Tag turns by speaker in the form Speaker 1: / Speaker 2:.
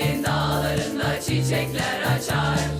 Speaker 1: İzmir'in dağlarında çiçekler açar